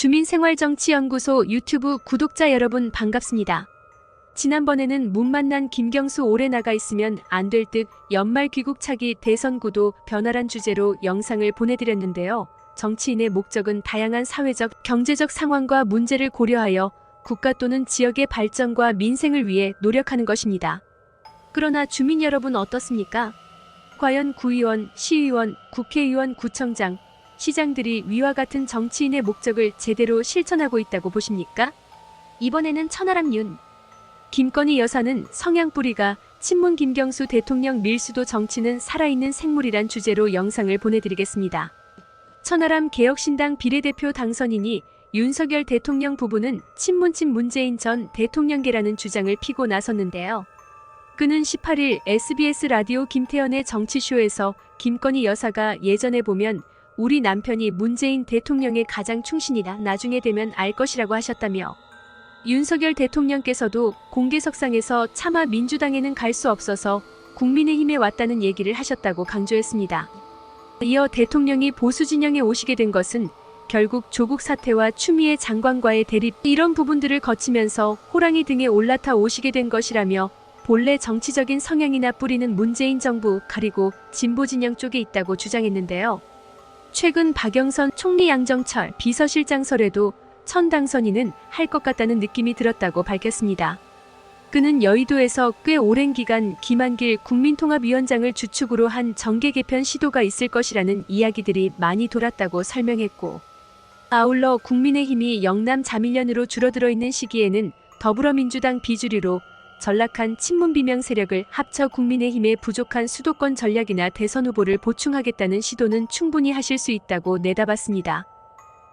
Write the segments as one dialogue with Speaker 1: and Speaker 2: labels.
Speaker 1: 주민생활정치연구소 유튜브 구독자 여러분 반갑습니다. 지난번에는 못 만난 김경수 오래 나가 있으면 안 될 듯 연말 귀국차기 대선 구도 변화란 주제로 영상을 보내드렸는데요. 정치인의 목적은 다양한 사회적, 경제적 상황과 문제를 고려하여 국가 또는 지역의 발전과 민생을 위해 노력하는 것입니다. 그러나 주민 여러분 어떻습니까? 과연 구의원, 시의원, 국회의원, 구청장, 시장들이 위와 같은 정치인의 목적을 제대로 실천하고 있다고 보십니까? 이번에는 천하람 윤. 김건희 여사는 성향 뿌리가 친문 김경수 대통령 밀수도 정치는 살아있는 생물이란 주제로 영상을 보내드리겠습니다. 천하람 개혁신당 비례대표 당선인이 윤석열 대통령 부부는 친문친 문재인 전 대통령계라는 주장을 피고 나섰는데요. 그는 18일 SBS 라디오 김태현의 정치쇼에서 김건희 여사가 예전에 보면 우리 남편이 문재인 대통령의 가장 충신이다. 나중에 되면 알 것이라고 하셨다며 윤석열 대통령께서도 공개석상에서 차마 민주당에는 갈 수 없어서 국민의힘에 왔다는 얘기를 하셨다고 강조했습니다. 이어 대통령이 보수 진영에 오시게 된 것은 결국 조국 사태와 추미애 장관과의 대립 이런 부분들을 거치면서 호랑이 등에 올라타 오시게 된 것이라며 본래 정치적인 성향이나 뿌리는 문재인 정부 가리고 진보 진영 쪽에 있다고 주장했는데요. 최근 박영선 총리 양정철 비서실장설에도 천 당선인은 할 것 같다는 느낌이 들었다고 밝혔습니다. 그는 여의도에서 꽤 오랜 기간 김한길 국민통합위원장을 주축으로 한 정계 개편 시도가 있을 것이라는 이야기들이 많이 돌았다고 설명했고 아울러 국민의힘이 영남 자밀련으로 줄어들어 있는 시기에는 더불어민주당 비주류로 전락한 친문 비명 세력을 합쳐 국민의힘의 부족한 수도권 전략이나 대선 후보를 보충하겠다는 시도는 충분히 하실 수 있다고 내다봤습니다.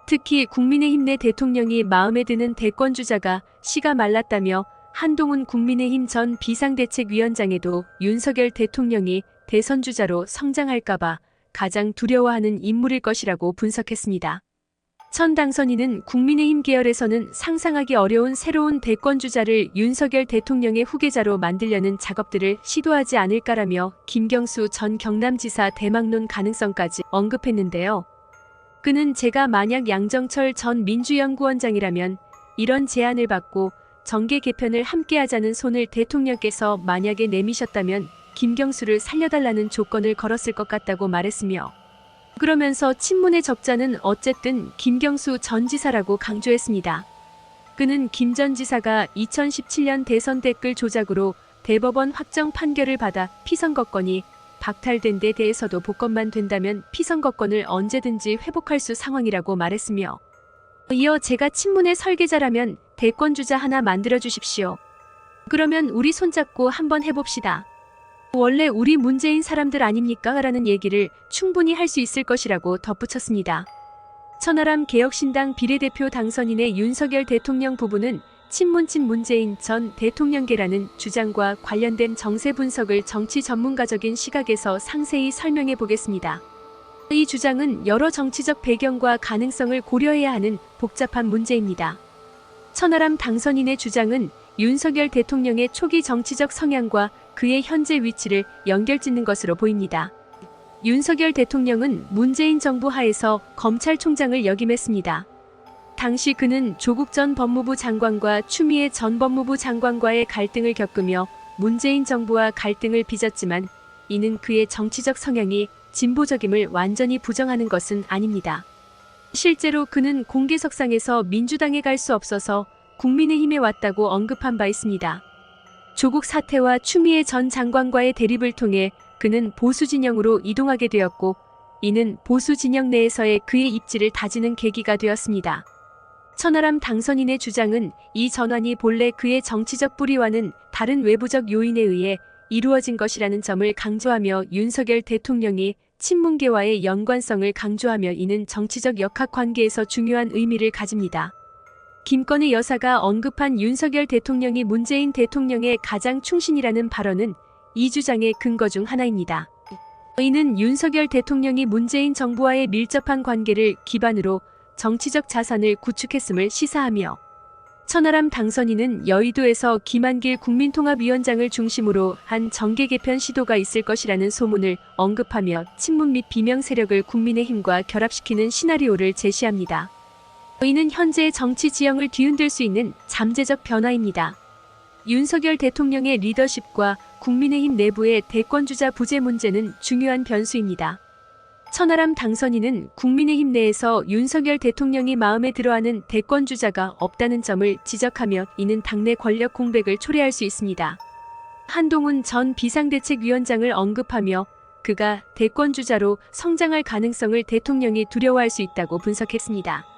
Speaker 1: 특히 국민의힘 내 대통령이 마음에 드는 대권 주자가 씨가 말랐다며 한동훈 국민의힘 전 비상대책위원장에도 윤석열 대통령이 대선 주자로 성장할까봐 가장 두려워하는 인물일 것이라고 분석했습니다. 천 당선인은 국민의힘 계열에서는 상상하기 어려운 새로운 대권 주자를 윤석열 대통령의 후계자로 만들려는 작업들을 시도하지 않을까라며 김경수 전 경남지사 대망론 가능성까지 언급했는데요. 그는 제가 만약 양정철 전 민주연구원장이라면 이런 제안을 받고 정계 개편을 함께하자는 손을 대통령께서 만약에 내미셨다면 김경수를 살려달라는 조건을 걸었을 것 같다고 말했으며 그러면서 친문의 적자는 어쨌든 김경수 전 지사라고 강조했습니다. 그는 김 전 지사가 2017년 대선 댓글 조작으로 대법원 확정 판결을 받아 피선거권이 박탈된 데 대해서도 복권만 된다면 피선거권을 언제든지 회복할 수 상황이라고 말했으며 이어 제가 친문의 설계자라면 대권 주자 하나 만들어 주십시오. 그러면 우리 손잡고 한번 해봅시다. 원래 우리 문재인 사람들 아닙니까? 라는 얘기를 충분히 할 수 있을 것이라고 덧붙였습니다. 천하람 개혁신당 비례대표 당선인의 윤석열 대통령 부부는 친문친 문재인 전 대통령계라는 주장과 관련된 정세 분석을 정치 전문가적인 시각에서 상세히 설명해 보겠습니다. 이 주장은 여러 정치적 배경과 가능성을 고려해야 하는 복잡한 문제입니다. 천하람 당선인의 주장은 윤석열 대통령의 초기 정치적 성향과 그의 현재 위치를 연결짓는 것으로 보입니다. 윤석열 대통령은 문재인 정부 하에서 검찰총장을 역임했습니다. 당시 그는 조국 전 법무부 장관과 추미애 전 법무부 장관과의 갈등을 겪으며 문재인 정부와 갈등을 빚었지만 이는 그의 정치적 성향이 진보적임을 완전히 부정하는 것은 아닙니다. 실제로 그는 공개석상에서 민주당에 갈 수 없어서 국민의힘에 왔다고 언급한 바 있습니다. 조국 사태와 추미애 전 장관과의 대립을 통해 그는 보수 진영으로 이동하게 되었고 이는 보수 진영 내에서의 그의 입지를 다지는 계기가 되었습니다. 천하람 당선인의 주장은 이 전환이 본래 그의 정치적 뿌리와는 다른 외부적 요인에 의해 이루어진 것이라는 점을 강조하며 윤석열 대통령이 친문계와의 연관성을 강조하며 이는 정치적 역학 관계에서 중요한 의미를 가집니다. 김건희 여사가 언급한 윤석열 대통령이 문재인 대통령의 가장 충신이라는 발언은 이 주장의 근거 중 하나입니다. 이는 윤석열 대통령이 문재인 정부와의 밀접한 관계를 기반으로 정치적 자산을 구축했음을 시사하며 천하람 당선인은 여의도에서 김한길 국민통합위원장을 중심으로 한 정계 개편 시도가 있을 것이라는 소문을 언급하며 친문 및 비명 세력을 국민의힘과 결합시키는 시나리오를 제시합니다. 이는 현재의 정치 지형을 뒤흔들 수 있는 잠재적 변화입니다. 윤석열 대통령의 리더십과 국민의힘 내부의 대권주자 부재 문제는 중요한 변수입니다. 천하람 당선인은 국민의힘 내에서 윤석열 대통령이 마음에 들어하는 대권주자가 없다는 점을 지적하며 이는 당내 권력 공백을 초래할 수 있습니다. 한동훈 전 비상대책위원장을 언급하며 그가 대권주자로 성장할 가능성을 대통령이 두려워할 수 있다고 분석했습니다.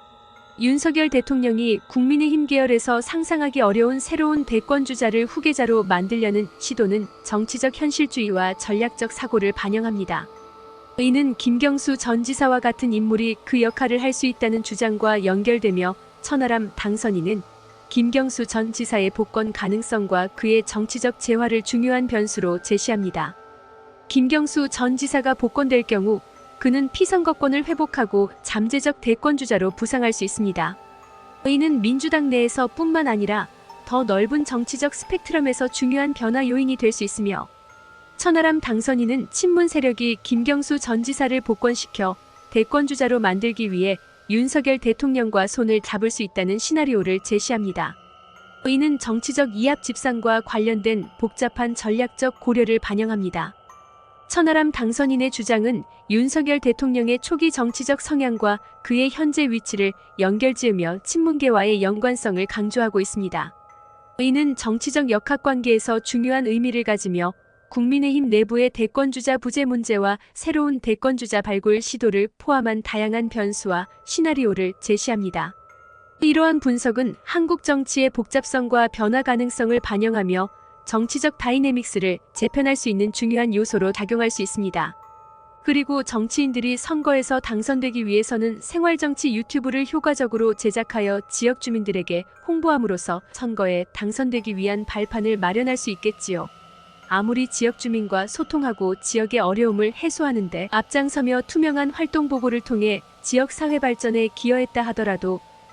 Speaker 1: 윤석열 대통령이 국민의힘 계열에서 상상하기 어려운 새로운 대권주자를 후계자로 만들려는 시도는 정치적 현실주의와 전략적 사고를 반영합니다. 이는 김경수 전 지사와 같은 인물이 그 역할을 할 수 있다는 주장과 연결되며 천하람 당선인은 김경수 전 지사의 복권 가능성과 그의 정치적 재화를 중요한 변수로 제시합니다. 김경수 전 지사가 복권될 경우 그는 피선거권을 회복하고 잠재적 대권주자로 부상할 수 있습니다. 이는 민주당 내에서 뿐만 아니라 더 넓은 정치적 스펙트럼에서 중요한 변화 요인이 될 수 있으며 천하람 당선인은 친문 세력이 김경수 전 지사를 복권시켜 대권주자로 만들기 위해 윤석열 대통령과 손을 잡을 수 있다는 시나리오를 제시합니다. 이는 정치적 이합 집산과 관련된 복잡한 전략적 고려를 반영합니다. 천하람 당선인의 주장은 윤석열 대통령의 초기 정치적 성향과 그의 현재 위치를 연결지으며 친문계와의 연관성을 강조하고 있습니다. 이는 정치적 역학관계에서 중요한 의미를 가지며 국민의힘 내부의 대권주자 부재 문제와 새로운 대권주자 발굴 시도를 포함한 다양한 변수와 시나리오를 제시합니다. 이러한 분석은 한국 정치의 복잡성과 변화 가능성을 반영하며 정치적 다이내믹스를 재편할 수 있는 중요한 요소로 작용할 수 있습니다. 그리고 정치인들이 선거에서 당선되기 위해서는 생활정치 유튜브를 효과적으로 제작하여 지역 주민들에게 홍보함으로써 선거에 당선되기 위한 발판을 마련할 수 있겠지요. 아무리 지역 주민과 소통하고 지역의 어려움을 해소하는데 앞장서며 투명한 활동 보고를 통해 지역 사회 발전에 기여했다 하더라도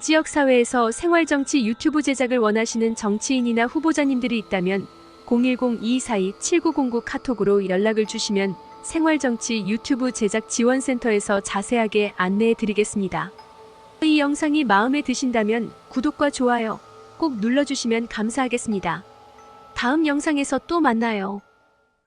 Speaker 1: 지역사회에서 생활정치 유튜브 제작을 원하시는 정치인이나 후보자님들이 있다면 010-2242-7909 카톡으로 연락을 주시면 생활정치 유튜브 제작 지원센터에서 자세하게 안내해 드리겠습니다. 이 영상이 마음에 드신다면 구독과 좋아요 꼭 눌러주시면 감사하겠습니다. 다음 영상에서 또 만나요.